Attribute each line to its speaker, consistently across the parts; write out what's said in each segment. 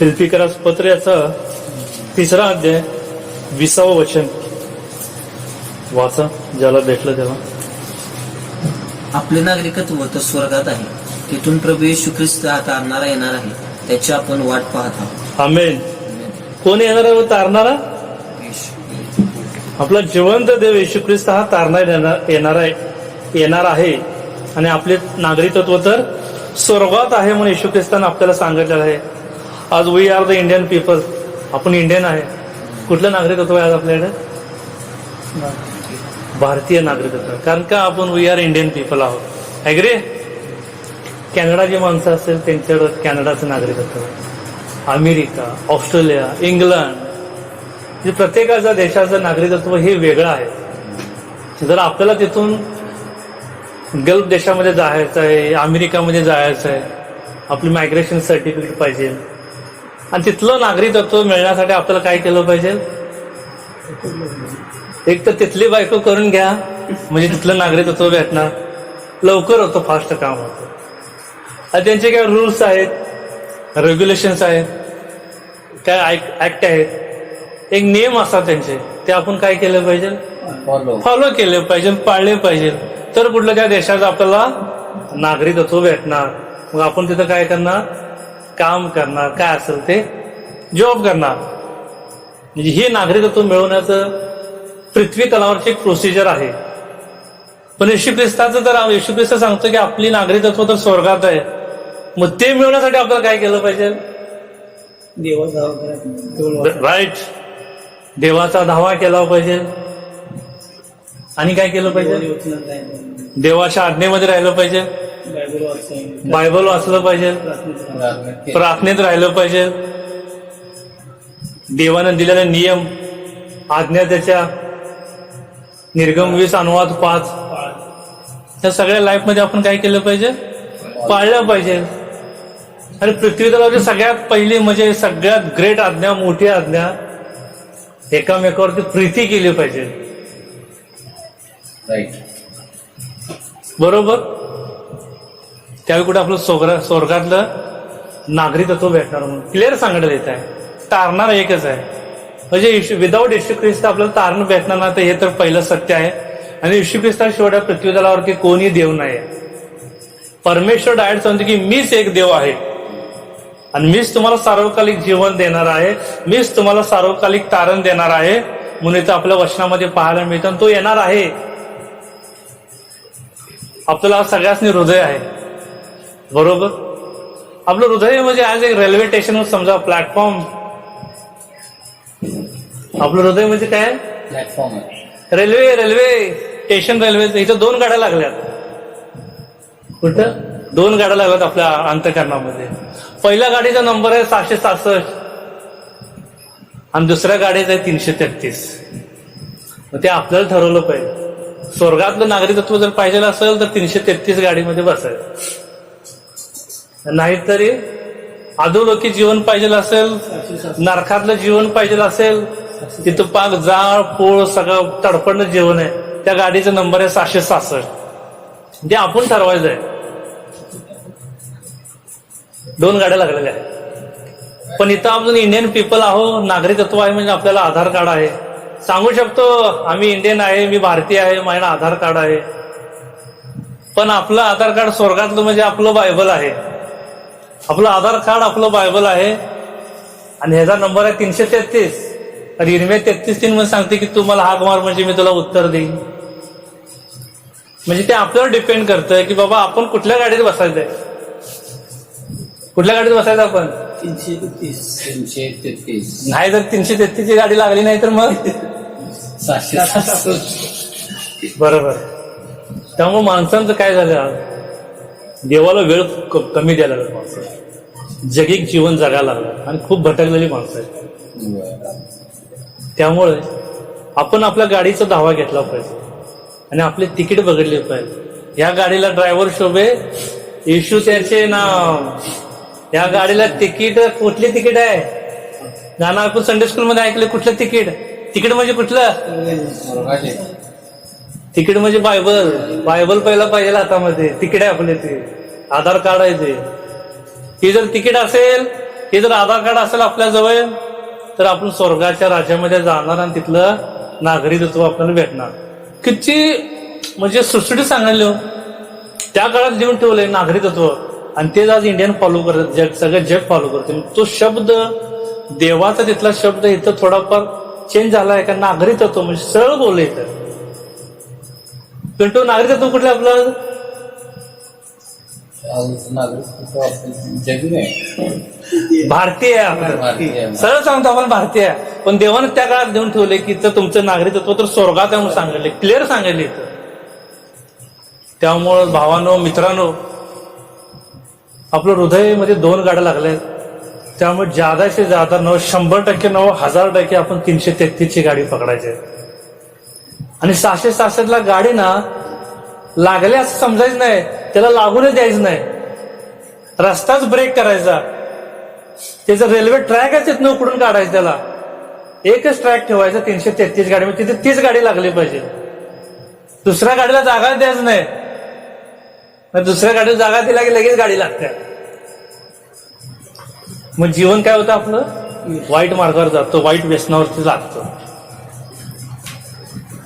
Speaker 1: फिल्पीकरास पत्र याचा तिसरा अध्याय विसावं वचन वाचा ज्याला भेटलं तेव्हा
Speaker 2: आपले नागरिकत्व तर स्वर्गात आहे तिथून प्रभू येशू ख्रिस्त आता आणणारा येणार आहे त्याची आपण वाट पाहत
Speaker 1: आहोत कोण येणार आहे तारणारा आपला जिवंत देव येशू ख्रिस्त हा तारणा येणार आहे येणार आहे आणि आपले नागरिकत्व तर स्वर्गात आहे म्हणून येशू ख्रिस्तान आपल्याला सांगितलेलं आहे आज we are the Indian people आपण इंडियन आहे कुठलं नागरिकत्व आहे आज आपल्याकडे भारतीय नागरिकत्व कारण का आपण वी आर इंडियन पीपल आहोत कॅनडा कॅनडाची माणसं असेल त्यांच्याकडं कॅनडाचं नागरिकत्व अमेरिका ऑस्ट्रेलिया इंग्लंड जे म्हणजे प्रत्येकाचं देशाचं नागरिकत्व हे वेगळं आहे जर आपल्याला तिथून गल्फ देशामध्ये जायचं आहे अमेरिकामध्ये जायचं आहे आपली मायग्रेशन सर्टिफिकेट पाहिजे आणि तिथलं नागरिकत्व मिळण्यासाठी आपल्याला काय केलं पाहिजे एक तर तिथली बायको करून घ्या म्हणजे तिथलं नागरिकत्व भेटणार लवकर होतं फास्ट काम होतं आणि त्यांचे काय रूल्स आहेत रेग्युलेशन्स आहेत काय ऍक्ट आहेत एक नियम असतात त्यांचे ते आपण काय केलं पाहिजे फॉलो केले पाहिजे पाळले पाहिजे तर कुठलं त्या देशात आपल्याला नागरिकत्व भेटणार मग आपण तिथं काय करणार काम करणार काय असेल ते जॉब करणार म्हणजे हे नागरिकत्व मिळवण्याचं पृथ्वी तलावरची प्रोसिजर आहे पण येशू ख्रिस्ताचं तर येशू ख्रिस्त सांगतो की आपली नागरिकत्व तर स्वर्गात आहे मग ते मिळवण्यासाठी आपल्याला काय केलं पाहिजे देवाचा राईट देवाचा धावा केला पाहिजे आणि काय केलं पाहिजे देवाच्या आज्ञेमध्ये राहिलं पाहिजे बायबल वाचलं पाहिजे प्रार्थनेत राहिलं पाहिजे देवानं दिलेला नियम आज्ञा त्याच्या निर्गम वीस अनुवाद पाच त्या सगळ्या लाईफमध्ये आपण काय केलं पाहिजे पाळलं पाहिजे आणि पृथ्वीतलावरची सगळ्यात पहिली म्हणजे सगळ्यात ग्रेट आज्ञा मोठी आज्ञा एकामेकावरती प्रीती केली पाहिजे बरोबर त्यावेळी कुठे आपलं स्वग्र स्वर्गातलं नागरिकत्व भेटणार म्हणून क्लिअर सांगण्यात येत आहे तारणार एकच आहे म्हणजे इशू विदाऊट येशू ख्रिस्त आपल्याला तारण भेटणार नाही तर हे तर पहिलं सत्य आहे आणि येशू ख्रिस्ताशिवाय पृथ्वीदलावरती कोणी देव नाही परमेश्वर डायट सांगतो की मीच एक देव आहे आणि मीच तुम्हाला सार्वकालिक जीवन देणार आहे मीच तुम्हाला सार्वकालिक तारण देणार आहे म्हणून इथं आपल्या वचनामध्ये पाहायला मिळतं तो येणार आहे आपल्याला सगळ्यासनी हृदय आहे बरोबर आपलं हृदय म्हणजे आज एक रेल्वे स्टेशनवर समजा प्लॅटफॉर्म आपलं हृदय म्हणजे काय platform railway railway station railway इथं दोन गाड्या लागल्यात कुठं दोन गाड्या लागल्यात आपल्या अंतकरणामध्ये पहिल्या गाडीचा नंबर आहे सहाशे सहासष्ट आणि दुसऱ्या गाडीचा आहे तीनशे तेहतीस ते आपल्याला ठरवलं पाहिजे स्वर्गातलं नागरिकत्व जर पाहिजे असेल तर तीनशे तेहतीस गाडीमध्ये बसायचं नाहीतरी अधोलोकी जीवन पाहिजे असेल नरकातलं जीवन पाहिजे असेल तिथं पाक जाळ पोळ सगळं तडफडणं जीवन आहे त्या गाडीचा नंबर आहे सहाशे सहासष्ट ते आपण ठरवायचं आहे दोन गाड्या लागलेल्या आहेत पण इथं आपण इंडियन पीपल आहो नागरिकत्व आहे म्हणजे आपल्याला आधार कार्ड आहे सांगू शकतो आम्ही इंडियन आहे मी भारतीय आहे माझ्या आधार कार्ड आहे पण आपलं आधार कार्ड स्वर्गातलं म्हणजे आपलं बायबल आहे आपलं आधार कार्ड आपलं बायबल आहे आणि ह्याचा नंबर आहे तीनशे तेहतीस तर इनमे तेहतीस तीन मध्ये सांगते की तू मला हाक मार म्हणजे मी तुला उत्तर देईन म्हणजे ते आपल्यावर डिपेंड करतं की बाबा आपण कुठल्या गाडीत बसायचंय कुठल्या गाडीत बसायचं आपण तीनशे तेहतीस तीनशे तेहतीस नाही जर तीनशे ची गाडी लागली नाही तर मग सातशे बरोबर त्यामुळे माणसांचं काय झालं देवाला वेळ कमी द्यायला लागला माणसं जगिक जीवन जगायला लागलं आणि खूप भटकलेली माणसं आहेत त्यामुळे आपण आपल्या गाडीचा धावा घेतला पाहिजे आणि आपले तिकीट बघडले पाहिजे या गाडीला ड्रायव्हर शोभे इशू त्याचे ना या गाडीला तिकीट कुठली तिकीट आहे नाना आपण संडे मध्ये ऐकले कुठलं तिकीट तिकीट म्हणजे कुठलं तिकीट म्हणजे बायबल बायबल पहिला पाहिजे हातामध्ये तिकीट आहे आपले ते आधार कार्ड आहे ते हे जर तिकीट असेल हे जर आधार कार्ड असेल आपल्याजवळ तर आपण स्वर्गाच्या राज्यामध्ये जाणार आणि तिथलं नागरिकत्व आपल्याला भेटणार किती म्हणजे सुटसुटी सांगायला हो. त्या काळात लिहून ठेवलंय नागरिकत्व आणि तेच आज इंडियन फॉलो करत जग सगळं जग फॉलो करते तो शब्द देवाचा तिथला शब्द इथं थोडाफार चेंज झाला आहे का नागरिकत्व म्हणजे सरळ बोलले इथं तो नागरिकत्व कुठलं आपलं भारतीय आपण सरळ सांगतो आपण भारतीय पण देवानं त्या काळात देऊन ठेवले की तर तुमचं नागरिकत्व तर स्वर्गात येऊन सांगितले क्लिअर सांगितले त्यामुळं भावानो मित्रांनो आपलं हृदय मध्ये दोन गाड्या लागल्या त्यामुळे जादाशे जादा नऊ शंभर टक्के नऊ हजार टक्के आपण तीनशे ची गाडी पकडायची आणि सहाशे सहाशेला गाडी ना लागले असं समजायचं नाही त्याला लागूनच द्यायचं नाही रस्ताच ब्रेक करायचा त्याचा रेल्वे ट्रॅकच तिथनं उकडून काढायचं त्याला एकच ट्रॅक ठेवायचा तीनशे तेहतीस गाडी म्हणजे तिथे तीच गाडी लागली पाहिजे दुसऱ्या गाडीला जागा द्यायच नाही दुसऱ्या गाडीला जागा दिला की लगेच गाडी लागते मग जीवन काय होतं आपलं वाईट मार्गावर जातो वाईट व्यसनावरती लागतं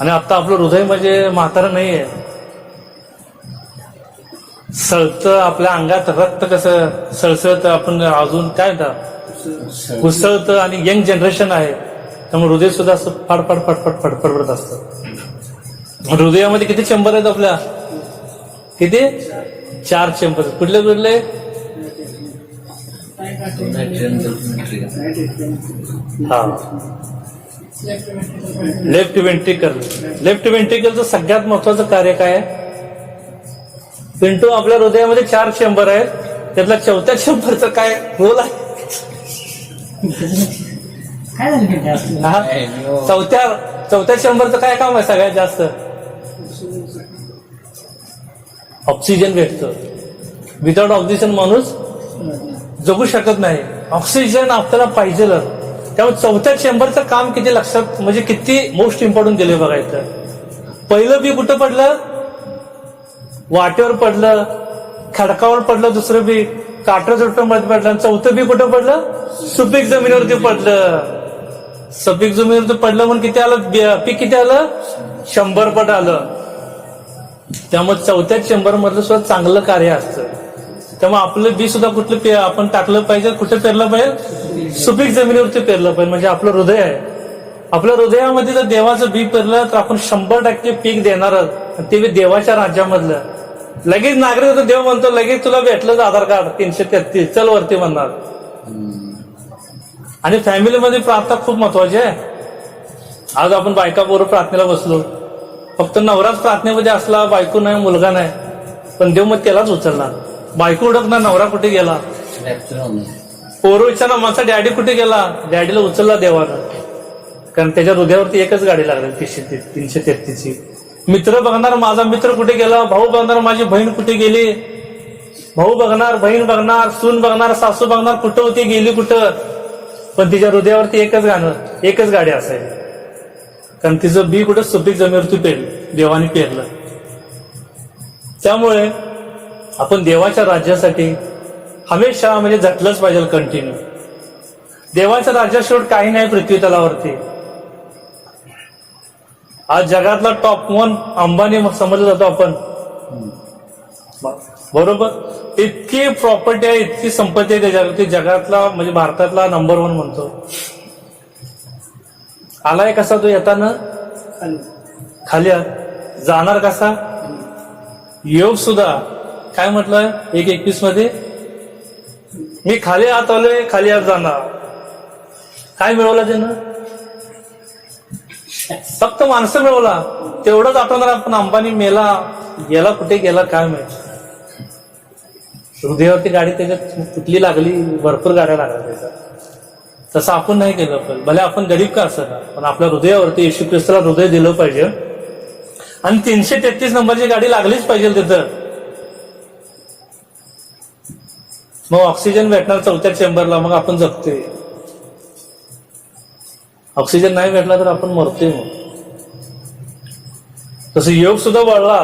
Speaker 1: आणि आता आपलं हृदय म्हणजे म्हातारा नाही आहे सळतं आपल्या अंगात रक्त कसं सळसळत आपण अजून काय म्हणतात उसळतं आणि यंग जनरेशन आहे त्यामुळे हृदय सुद्धा असं फडफड फडफड फडफडत असत हृदयामध्ये किती चेंबर आहेत आपल्या किती चार चेंबर कुठले कुठले हा लेफ्ट वेंट्रिकल लेफ्ट वेंट्रिकलचं सगळ्यात महत्वाचं कार्य काय आहे पिंटू आपल्या हृदयामध्ये चार शंभर आहेत त्यातला चौथ्या शंभरचं काय रोल आहे चौथ्या चौथ्या शंभरचं काय काम आहे सगळ्यात जास्त ऑक्सिजन भेटत विदाउट ऑक्सिजन माणूस जगू शकत नाही ऑक्सिजन आपल्याला पाहिजे त्यामुळे चौथ्या चेंबरचं काम किती लक्षात म्हणजे किती मोस्ट इम्पॉर्टंट दिले बघायचं पहिलं बी कुठं पडलं वाटेवर पडलं खडकावर पडलं दुसरं बी काटर मध्ये पडलं चौथं बी कुठं पडलं सुपीक जमिनीवरती पडलं सुपीक जमिनीवरती पडलं म्हणून किती आलं पीक किती आलं शंभर पट आलं त्यामुळे चौथ्यात शंभर मधलं सुद्धा चांगलं कार्य असतं त्यामुळे आपलं बी सुद्धा कुठलं आपण टाकलं पाहिजे कुठं पेरलं पाहिजे सुपीक जमिनीवरती पेरलं पाहिजे म्हणजे आपलं हृदय आहे आपल्या हृदयामध्ये जर देवाचं बी पेरलं तर आपण शंभर टक्के पीक देणारच ते बी देवाच्या राज्यामधलं लगेच नागरिक देव म्हणतो लगेच तुला भेटलंच आधार कार्ड तीनशे तेहतीस चल वरती म्हणणार आणि फॅमिलीमध्ये प्रार्थना खूप महत्वाची आहे आज आपण बायका बरोबर प्रार्थनेला बसलो फक्त नवराच प्रार्थनेमध्ये असला बायको नाही मुलगा नाही पण देव मग त्यालाच उचलला बायको ना नवरा कुठे गेला इच्छा ना माझा डॅडी कुठे गेला डॅडीला उचलला देवाला कारण त्याच्या हृदयावरती एकच गाडी लागली तीनशे तीनशे तेहतीसची मित्र बघणार माझा मित्र कुठे गेला भाऊ बघणार माझी बहीण कुठे गेली भाऊ बघणार बहीण बघणार सून बघणार सासू बघणार कुठं होती गेली कुठं पण तिच्या हृदयावरती एकच गाणं एकच गाडी असेल कारण तिचं बी कुठं सुपीक जमिनीवरती पेर देवाने पेरलं त्यामुळे आपण देवाच्या राज्यासाठी हमेशा म्हणजे झटलंच पाहिजे कंटिन्यू देवाच्या राज्याशिवाय काही नाही पृथ्वी तलावरती आज जगातला टॉप वन अंबानी समजला जातो आपण बरोबर इतकी प्रॉपर्टी आहे इतकी संपत्ती आहे त्याच्यावरती जगातला म्हणजे भारतातला नंबर वन म्हणतो आलाय कसा तो येताना खाली जाणार कसा योग सुद्धा काय म्हटलं एक एकवीस मध्ये मी खाली आत आलोय खाली आत जाणार काय मिळवलं त्यानं फक्त माणसं मिळवला तेवढंच आठवणार आपण अंबानी मेला गेला कुठे गेला काय माहिती हृदयावरती गाडी त्याच्यात कुठली लागली भरपूर गाड्या लागल्या त्याच्यात तसं आपण नाही केलं पण भले आपण गरीब का असं पण आपल्या हृदयावरती येशू ख्रिस्ताला हृदय दिलं पाहिजे आणि तीनशे तेहतीस नंबरची गाडी लागलीच पाहिजे तिथं मग ऑक्सिजन भेटणार चौथ्या चेंबरला मग आपण जगतोय ऑक्सिजन नाही भेटला तर आपण मरतोय मग तसं योग सुद्धा वाढला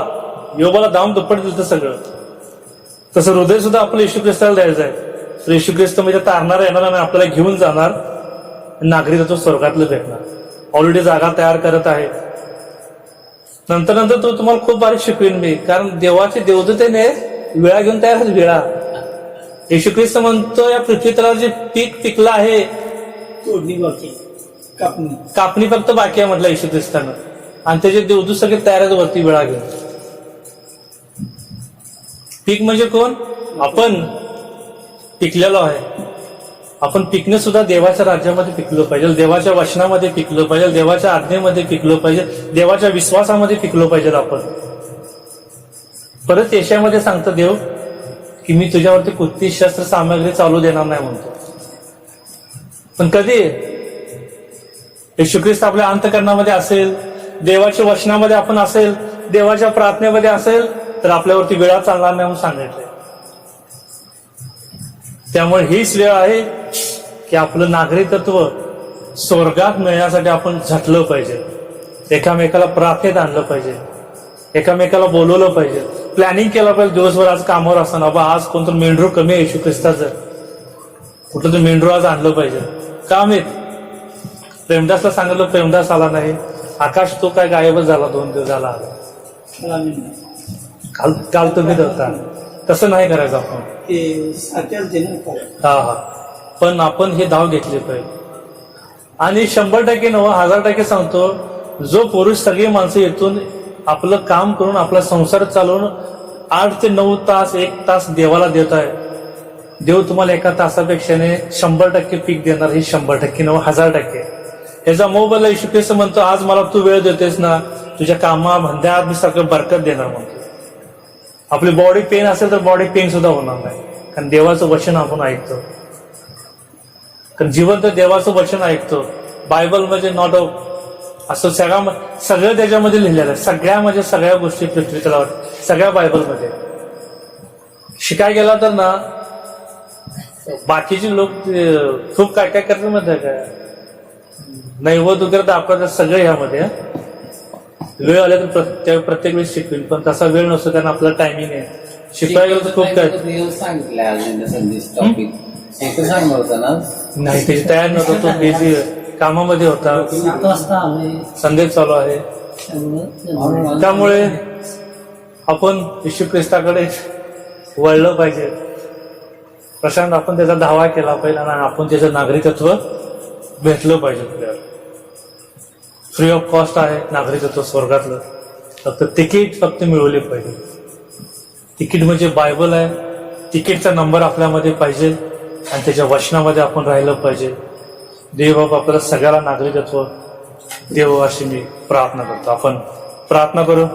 Speaker 1: योगाला दाम दुप्पट दिलं सगळं तसं हृदय सुद्धा आपलं येशू ख्रिस्ताला द्यायचं आहे तर येशू ख्रिस्त म्हणजे तारणार येणार आणि आपल्याला घेऊन जाणार तो स्वर्गातलं भेटणार ऑलरेडी जागा तयार करत आहे नंतर नंतर तो तुम्हाला खूप बारीक शिकवेन मी कारण देवाचे देवदतेने वेळा घेऊन तयार झाली वेळा येशू ख्रिस्त म्हणतो या पृथ्वीतला जे पीक पिकलं आहे बाकी कापणी फक्त बाकी आहे म्हटलं एकशे तीस आणि त्याचे देवदूत सगळे तयार वरती वेळा घेऊन पीक म्हणजे कोण आपण पिकलेलो आहे आपण पिकणं सुद्धा देवाच्या राज्यामध्ये पिकलो पाहिजे देवाच्या वचनामध्ये पिकलो पाहिजे देवाच्या आज्ञेमध्ये पिकलो पाहिजे देवाच्या विश्वासामध्ये पिकलो पाहिजे आपण परत यशामध्ये सांगतो देव की मी तुझ्यावरती कुठली शस्त्र सामग्री चालू देणार नाही म्हणतो पण कधी येशू ख्रिस्त आपल्या अंतकरणामध्ये असेल देवाच्या वचनामध्ये आपण असेल देवाच्या प्रार्थनेमध्ये असेल तर आपल्यावरती वेळा चालणार नाही म्हणून सांगितले त्यामुळे हीच वेळ आहे की आपलं नागरिकत्व स्वर्गात मिळण्यासाठी आपण झटलं पाहिजे एकामेकाला प्रार्थनेत आणलं पाहिजे एकामेकाला बोलवलं पाहिजे प्लॅनिंग केलं पाहिजे दिवसभर आज कामावर असताना बा आज कोणतं मेंढरू कमी आहे येशू ख्रिस्ताचं कुठलं तर मेंढरू आज आणलं पाहिजे काम येत प्रेमदासला सांगितलं प्रेमदास आला नाही आकाश तो काय गायबच झाला दोन दिवस झाला आला काल काल तुम्ही धरता तसं नाही करायचं आपण हा हा पण आपण हे धाव घेतले पाहिजे आणि शंभर टक्के नव हजार टक्के सांगतो जो पुरुष सगळी माणसं येथून आपलं काम करून आपला संसार चालवून आठ ते नऊ तास एक तास देवाला देत आहे देव तुम्हाला एका तासापेक्षाने शंभर टक्के पीक देणार हे शंभर टक्के नव हजार टक्के मोबाईल ला ईशू म्हणतो आज मला तू वेळ देतेस ना तुझ्या कामा धंद्यात मी सगळं बरकत देणार म्हणतो आपली बॉडी पेन असेल तर बॉडी पेन सुद्धा होणार नाही कारण देवाचं वचन आपण ऐकतो कारण तर देवाचं वचन ऐकतो बायबल म्हणजे नॉट ऑफ असं सगळ्या सगळं त्याच्यामध्ये लिहिलेलं आहे सगळ्या म्हणजे सगळ्या गोष्टी पृथ्वीतला वाटत सगळ्या बायबलमध्ये शिकाय गेला तर ना बाकीचे लोक खूप काय काय करतात माहिती का नैवत वगैरे दाखवतात सगळं ह्यामध्ये वेळ आल्या तर प्रत्येक वेळेस शिकवेल पण तसा वेळ नसतो कारण आपला टायमिंग आहे शिकवायला गेलो तर खूप काय नाही त्याची तयार नव्हतं तो बिझी कामामध्ये होता संदेश चालू आहे त्यामुळे आपण येशू ख्रिस्ताकडे वळलं पाहिजे प्रशांत आपण त्याचा धावा केला पाहिजे आणि आपण त्याचं नागरिकत्व भेटलं पाहिजे आपल्याला फ्री ऑफ कॉस्ट आहे नागरिकत्व स्वर्गातलं फक्त तिकीट फक्त मिळवले पाहिजे तिकीट म्हणजे बायबल आहे तिकीटचा नंबर आपल्यामध्ये पाहिजे आणि त्याच्या वचनामध्ये आपण राहिलं पाहिजे देव आपल्याला सगळ्याला नागरिकत्व देव अशी मी प्रार्थना करतो आपण प्रार्थना करू